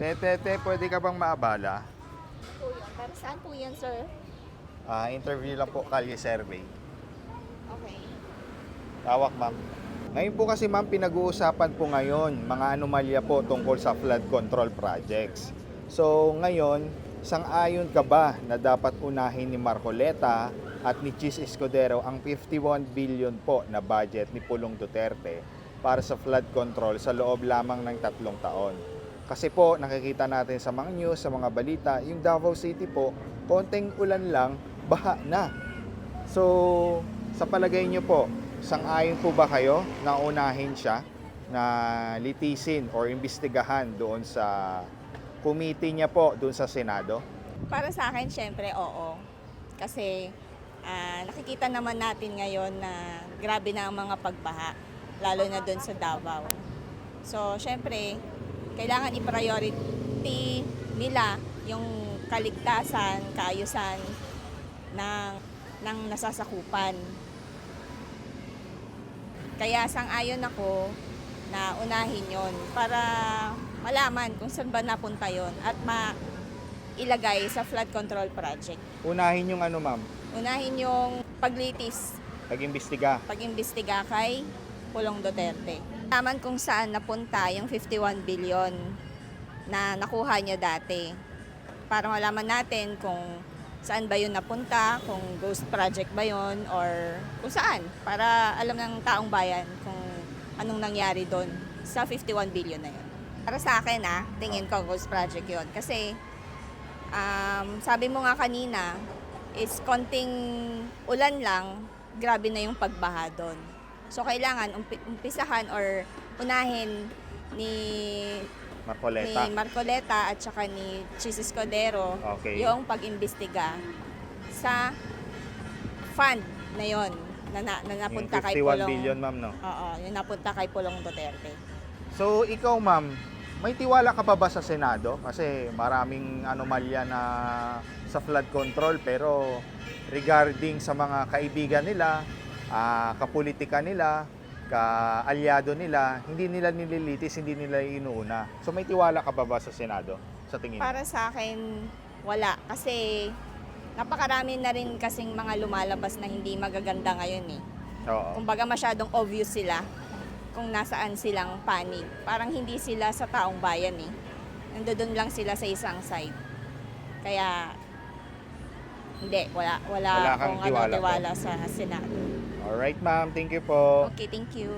Tete, pwede ka bang maabala? Po yun. Para saan po yan, sir? Ah, interview lang po, kalye survey. Okay. Tawak, ma'am. Ngayon po kasi ma'am, pinag-uusapan po ngayon mga anomalya po tungkol sa flood control projects. So ngayon, sang-ayon ka ba na dapat unahin ni Marcoleta at ni Chis Escudero ang 51 billion po na budget ni Pulong Duterte para sa flood control sa loob lamang ng tatlong taon? Kasi po, nakikita natin sa mga news, sa mga balita, yung Davao City po, konting ulan lang, baha na. So, sa palagay nyo po, sang-ayon po ba kayo na unahin siya na litisin or imbestigahan doon sa committee niya po doon sa Senado? Para sa akin, syempre, oo. Kasi ah, nakikita naman natin ngayon na grabe na ang mga pagbaha, lalo na doon sa Davao. So, syempre, kailangan i-priority nila yung kaligtasan, kaayusan ng, ng nasasakupan. Kaya sang-ayon ako na unahin yon para malaman kung saan ba napunta yon at ma ilagay sa flood control project. Unahin yung ano ma'am, Unahin yung paglitis, pag-imbestiga. pag-imbestiga kay Pulong Duterte. Malaman kung saan napunta yung 51 billion na nakuha niya dati. Para malaman natin kung saan ba yun napunta, kung ghost project ba yun, or kung saan. Para alam ng taong bayan kung anong nangyari doon sa 51 billion na yun. Para sa akin ah, tingin ko ghost project yun. Kasi um, sabi mo nga kanina, is konting ulan lang, grabe na yung pagbaha doon. So kailangan umpi- umpisahan or unahin ni Marcoleta. ni Marcoleta at saka ni Chis Escudero Okay. yung pag-imbestiga sa fund na yon na, na, na Yung napunta kay 51 Pulong. billion ma'am no? Oo, yung napunta kay Pulong Duterte. So ikaw ma'am, may tiwala ka pa ba sa Senado? Kasi maraming anomalya na sa flood control pero regarding sa mga kaibigan nila, ah, kapolitika nila, kaalyado nila, hindi nila nililitis, hindi nila inuuna. So may tiwala ka pa ba sa Senado sa tingin mo? Para sa akin, wala. Kasi napakarami na rin kasing mga lumalabas na hindi magaganda ngayon eh. Oo. Kumbaga masyadong obvious sila kung nasaan silang panig. Parang hindi sila sa taong bayan eh. Nandoon lang sila sa isang side. Kaya hindi, wala, wala, Wala kang akong tiwala ano, tiwala sa Senado. Alright ma'am, thank you po. Okay, thank you.